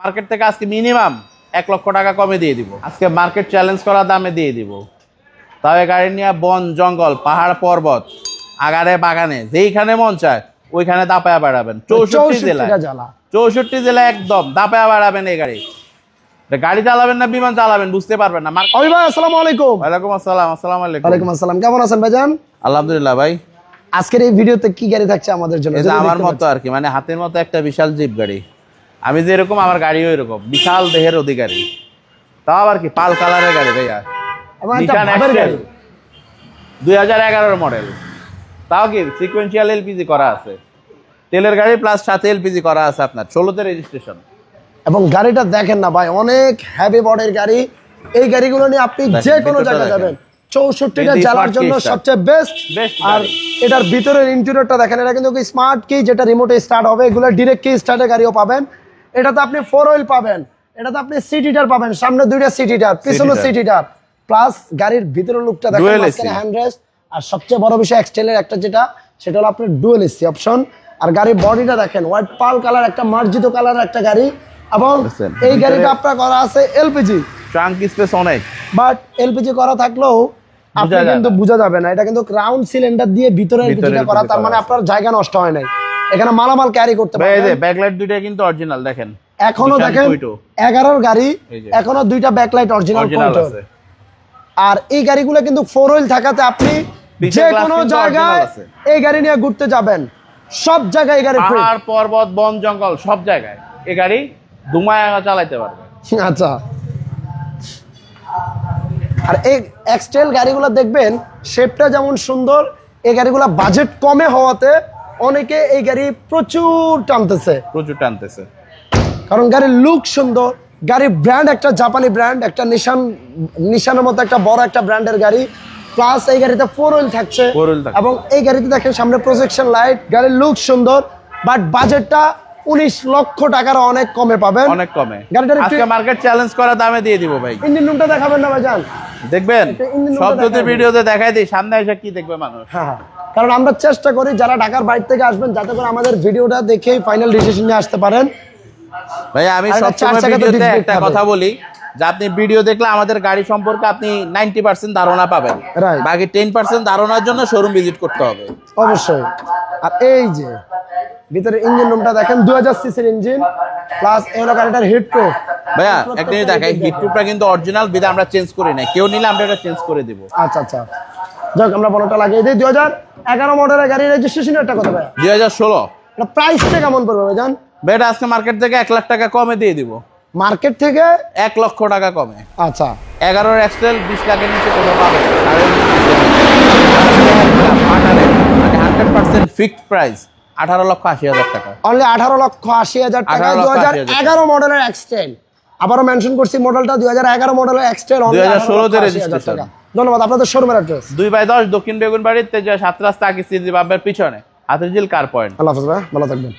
Market থেকে আজকে minimum এক লক্ষ টাকা কমে দিয়ে দিব। আজকে মার্কেট চ্যালেঞ্জ করা দামে দিয়ে দিব। তবে গাড়ি নিয়ে বন জঙ্গল পাহাড় পর্বত আগারে বাগানে যেইখানে মন চায় ওইখানে দাপায়া বেড়াবেন। চৌষট্টি জেলায়। চৌষট্টি জেলা একদম দাপায়া বেড়াবেন এই গাড়ি। গাড়ি চালাবেন না বিমান চালাবেন বুঝতে পারবেন না। অমি ভাই আসসালামু আলাইকুম। ওয়ালাইকুম আসসালাম আসসালাম আলাইকুম। ওয়ালাইকুম আসসালাম কেমন আছেন ভাইজান? আলহামদুলিল্লাহ ভাই। আজকের এই ভিডিওতে কি গাড়ি থাকছে আমাদের জন্য? আমার মতো আর কি মানে হাতের মতো একটা বিশাল জিপ গাড়ি। আমি যে এরকম আমার গাড়িও এরকম। বিশাল দেহের অধিকারী। তাও আবার কি পাল কালারের গাড়ি ভাইয়া? গাড়ি। দুই হাজার এগারোর মডেল। তাও কি সিকুয়েন্সিয়াল এলপিজি করা আছে। তেলের গাড়ি প্লাস সাথে এলপিজি করা আছে আপনার। ষোলোতে রেজিস্ট্রেশন এবং গাড়িটা দেখেন না ভাই অনেক হ্যাভি বডের গাড়ি। এই গাড়িগুলো নিয়ে আপনি যে কোনো জায়গায় যাবেন। চৌষট্টিটা জ্বালার জন্য সবচেয়ে বেস্ট আর এটার ভিতরের ইন্টেরিয়রটা দেখেন এটা কিন্তু স্মার্ট কি যেটা রিমোটে স্টার্ট হবে এগুলো ডিরেক্ট কি স্টার্টের গাড়িও পাবেন। এটাতে আপনি ফোর হুইল পাবেন। এটাতে আপনি সিটিটার পাবেন। সামনে দুইটা সিটিটার পিছনে। সিটিটার প্লাস গাড়ির ভিতরের লুকটা দেখেন Dual AC মাঝখানে হ্যান্ড রেস্ট আর সবচেয়ে বড় বিষয় এক্সটেলের একটা যেটা সেটা হলো আপনার ডুয়েল এসি অপশন আর গাড়ির বডিটা দেখেন হোয়াইট পাল কালার একটা মার্জিত কালার একটা গাড়ি। এবং এই গাড়িটা আপনার করা আছে এলপিজি ট্রাঙ্ক স্পেস অনেক। বাট এলপিজি করা থাকলেও আপনি কিন্তু। বোঝা যাবে না। এটা কিন্তু রাউন্ড সিলিন্ডার দিয়ে ভিতরে ভিতরে এলপিজিটা করা তার মানে আপনার জায়গা নষ্ট হয় নাই। এখানে মালামাল ক্যারি করতে পারবেন। ব্যাকলাইট দুইটা কিন্তু অরিজিনাল দেখেন। এখনও দেখেন Quito। এগারোর গাড়ি এখনও দুইটা ব্যাকলাইট অরিজিনাল আছে। আর এই গাড়িগুলো কিন্তু ফোর হুইল থাকাতে আপনি যে কোনো জায়গায় এই গাড়ি নিয়ে ঘুরতে যাবেন। সব জায়গায় এই গাড়ি। পাহাড় পর্বত বন জঙ্গল সব জায়গায় এই গাড়ি দুমায় চালাইতে পারবে। আচ্ছা। আর এই এক্সটেল গাড়িগুলো দেখবেন শেপটা যেমন সুন্দর এই গাড়িগুলো বাজেট কমে হওয়াতে অনেকে এই গাড়ি প্রচুর টানতেছে। প্রচুর টানতেছে। কারণ গাড়ির লুক সুন্দর গাড়ির ব্র্যান্ড একটা জাপানি ব্র্যান্ড একটা নিশান নিশানের মতো একটা বড় একটা ব্র্যান্ডের গাড়ি প্লাস এই গাড়িতে ফোর হুইল থাকছে। এবং এই গাড়িতে দেখেন সামনে প্রজেকশন লাইট গাড়ির লুক সুন্দর বাট বাজেটটা উনিশ লক্ষ টাকার অনেক কমে পাবেন। অনেক কমে। গাড়িটা মার্কেট চ্যালেঞ্জ করা দামে দিয়ে দিব ভাই। ইঞ্জিন রুমটা দেখাবেন না ভাইজান। দেখবেন? সব যদি ভিডিওতে দেখাই দিই সামনে এসে কি দেখবে মানুষ? হ্যাঁ হ্যাঁ। কারণ আমরা চেষ্টা করি যারা ঢাকার বাইরে থেকে আসবেন যাতে করে আমাদের ভিডিওটা দেখেই ফাইনাল ডিসিশন নিয়ে আসতে পারেন। ভাই আমি সবসময় ভিডিওতে একটা কথা বলি যে আপনি ভিডিও দেখলে আমাদের গাড়ি সম্পর্কে আপনি নাইনটি পার্সেন্ট ধারণা পাবেন. বাকি টেন পার্সেন্ট ধারণার জন্য শোরুম ভিজিট করতে হবে। অবশ্যই। আর এই যে ভিতরে ইঞ্জিন রুমটা দেখেন দু হাজার সিসির ইঞ্জিন প্লাস এই হলো গাড়িটার হিট প্রুফ ভাইয়া একটা জিনিস দেখাই হিটপ্রুফটা কিন্তু অরিজিনাল বিধা আমরা চেঞ্জ করি নাই। কেউ নিলে আমরা এটা চেঞ্জ করে দিব। আচ্ছা আচ্ছা। যাক আমরা বড়টা লাগিয়ে দিই। দু হাজার এগারো মডেলের গাড়ি রেজিস্ট্রেশন একটা কথা ভাই দুই হাজার ষোলো। প্রাইসটা কেমন পড়বে ভাইজান। ভাই এটা আজকে মার্কেট থেকে এক লাখ টাকা কমে দিয়ে দিব। মার্কেট থেকে? এক লক্ষ টাকা কমে। আচ্ছা। এগারোর এক্সেল বিশ লাখের নিচে কোথাও পাবে হান্ড্রেড পার্সেন্ট ফিক্সড প্রাইস আঠারো লক্ষ আশি হাজার টাকা। অনলি আঠারো লক্ষ আশি হাজার টাকা 18 দু হাজার এগারো মডেলের এক্সটেল আবারও মেনশন করছি মডেলটা দুই হাজার এগারো মডেলের এক্সটেল 2016 তে রেজিস্ট্রেশন ধন্যবাদ আপনাদের শোরুমের অ্যাড্রেস দুই বাই দশ দক্ষিণ বেগুন বাড়িতে যে সাত রাস্তা আগে সিজি বাবের পিছনে। হাতিঝিল কার পয়েন্ট আল্লাহ হাফেজ ভাই ভালো থাকবেন।